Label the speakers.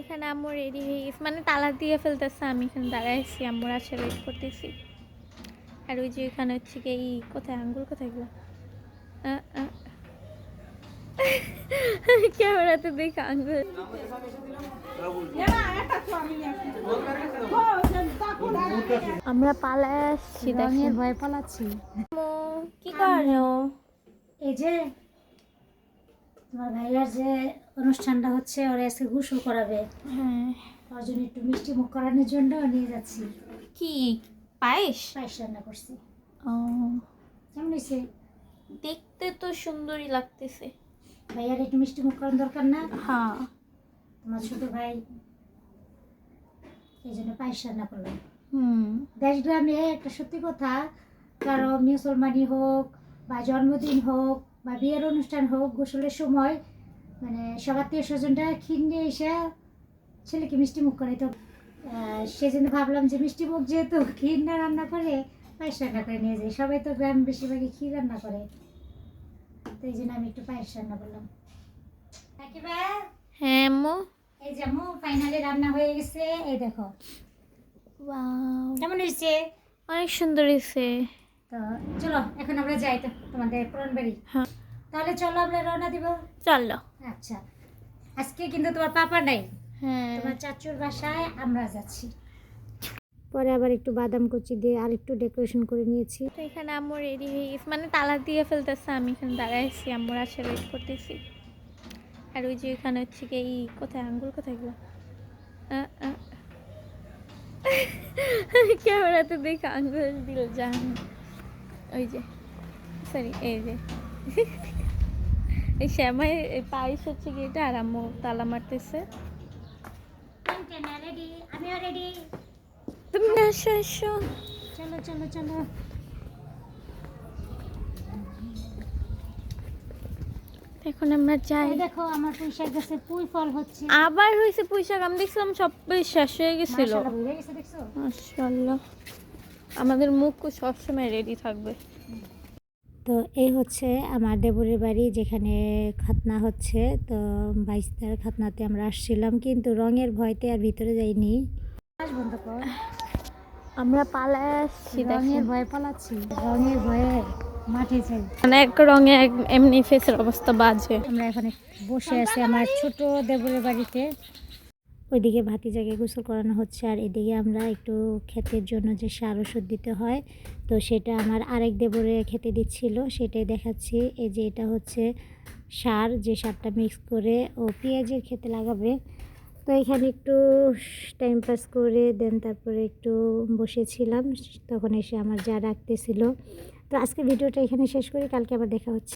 Speaker 1: এখানে আম্মু রেডি হয়ে গেছে। মানে তালা দিয়ে ফেলতেছে আমি এখানে দাঁড়াইছি আম্মুর আছে ওয়েট করতেছি। আর ওই যে এখানে হচ্ছে কি এই কোথায় আঙ্গুল কোথায় গেলো ক্যামেরাতে দেখে আঙ্গুল আমরা পালায় আসছি দেখেন।
Speaker 2: ভয়ে পালাচ্ছি।
Speaker 1: কি করো?
Speaker 2: এই যে তোমার ভাইয়ার যে অনুষ্ঠানটা হচ্ছে ওরা আজকে গোসল করাবে।
Speaker 1: হ্যাঁ।
Speaker 2: ওর জন্য একটু মিষ্টি মুখ করানোর জন্য নিয়ে যাচ্ছি।
Speaker 1: কি? পায়েস?
Speaker 2: পায়েস রান্না করছি।
Speaker 1: ও।
Speaker 2: কেমন হয়েছে?
Speaker 1: দেখতে তো সুন্দরই লাগতেছে।
Speaker 2: ভাইয়ার একটু মিষ্টি মুখ করানোর দরকার না?
Speaker 1: হ্যাঁ।
Speaker 2: তোমার ছোট ভাই এই জন্য পায়েস রান্না করলাম
Speaker 1: হুম।
Speaker 2: দেশ গ্রামে একটা সত্যি কথা কারও মুসলমানি হোক বা জন্মদিন হোক বা বিয়ের অনুষ্ঠান হোক গোসলের সময় মানে সবার আত্মীয় স্বজনরা নিয়ে এসে ছেলেকে মিষ্টি মুখ করে তো সেজন্য ভাবলাম যে মিষ্টি মুখ যেহেতু ক্ষীর না রান্না করে পায়েস রান্না করে নিয়ে যাই। সবাই তো গ্রাম বেশিরভাগই ক্ষীর রান্না করে। তো এই জন্য আমি একটু পায়েস রান্না করলাম।
Speaker 1: হ্যাঁ আম্মু।
Speaker 2: এই যে ফাইনালি রান্না হয়ে গেছে। এই দেখো। কেমন হয়েছে?
Speaker 1: অনেক সুন্দর হয়েছে।
Speaker 2: তো চলো এখন আমরা যাই তো তোমাদের পুরন বাড়ি।
Speaker 1: হ্যাঁ।
Speaker 2: তাহলে চলো আমরা রওনা দিব।
Speaker 1: চলো।
Speaker 2: আচ্ছা। আজকে কিন্তু তোমার পাপা নাই।
Speaker 1: হ্যাঁ।
Speaker 2: তোমার চাচুর বাসায় আমরা যাচ্ছি। পরে আবার একটু বাদাম কুচি দিয়ে আর একটু ডেকোরেশন করে নিয়েছি।
Speaker 1: তো এখানে আম্মু রেডি হয়ে গেছে। মানে তালা দিয়ে ফেলতেছে আমি এখানে দাঁড়াইছি আম্মুর আছে ওয়েট করতেছি। আর ওই যে এখানে হচ্ছে কি এই কোথায় আঙ্গুর কোথায় গেলো ক্যামেরাতে দেখে আঙ্গুল দিল জান ওই যে সরি এই যে। এই শ্যামাই এই পায়েস হচ্ছে কি এটা আর আম্মু তালা মারতেছে। তুমি আসো আসো।
Speaker 2: চলো চলো চলো।
Speaker 1: এখন আমরা যাই।
Speaker 2: দেখো আমার পুঁইশাক গাছে পুঁই ফল হচ্ছে।
Speaker 1: আবার হয়েছে পুঁইশাক আমি দেখছিলাম সব শেষ হয়ে গেছিল।
Speaker 2: মাশাআল্লাহ,
Speaker 1: আমাদের মুখ সবসময় রেডি থাকবে।
Speaker 2: তো এই হচ্ছে আমার দেবরের বাড়ি যেখানে খাতনা হচ্ছে। তো বাইশ তার খাতনাতে আমরা আসছিলাম কিন্তু রঙের ভয়তে আর ভিতরে যাইনি।
Speaker 1: আমরা পালায় আসছি
Speaker 2: রঙের ভয়ে পালাচ্ছি। রঙের ভয়ে মাঠে যাই।
Speaker 1: এক রঙে এমনি ফেসের অবস্থা বাজে।
Speaker 2: আমরা এখানে বসে আছি আমার ছোট দেবরের বাড়িতে। ওইদিকে ভাতি ভাতিজাকে গোসল করানো হচ্ছে আর এদিকে আমরা একটু ক্ষেতের জন্য যে সার ওষুধ দিতে হয়, তো সেটা আমার আরেক দেবরে খেতে দিচ্ছিল, সেটাই দেখাচ্ছি। এই যে এটা হচ্ছে সার, যে সারটা মিক্স করে ও পেঁয়াজের খেতে লাগাবে। তো এখানে একটু টাইম পাস করে দেন, তারপরে একটু বসেছিলাম, তখন এসে আমার যা ডাকতেছিল তো আজকে ভিডিওটা এখানে শেষ করি, কালকে আবার দেখা হচ্ছে।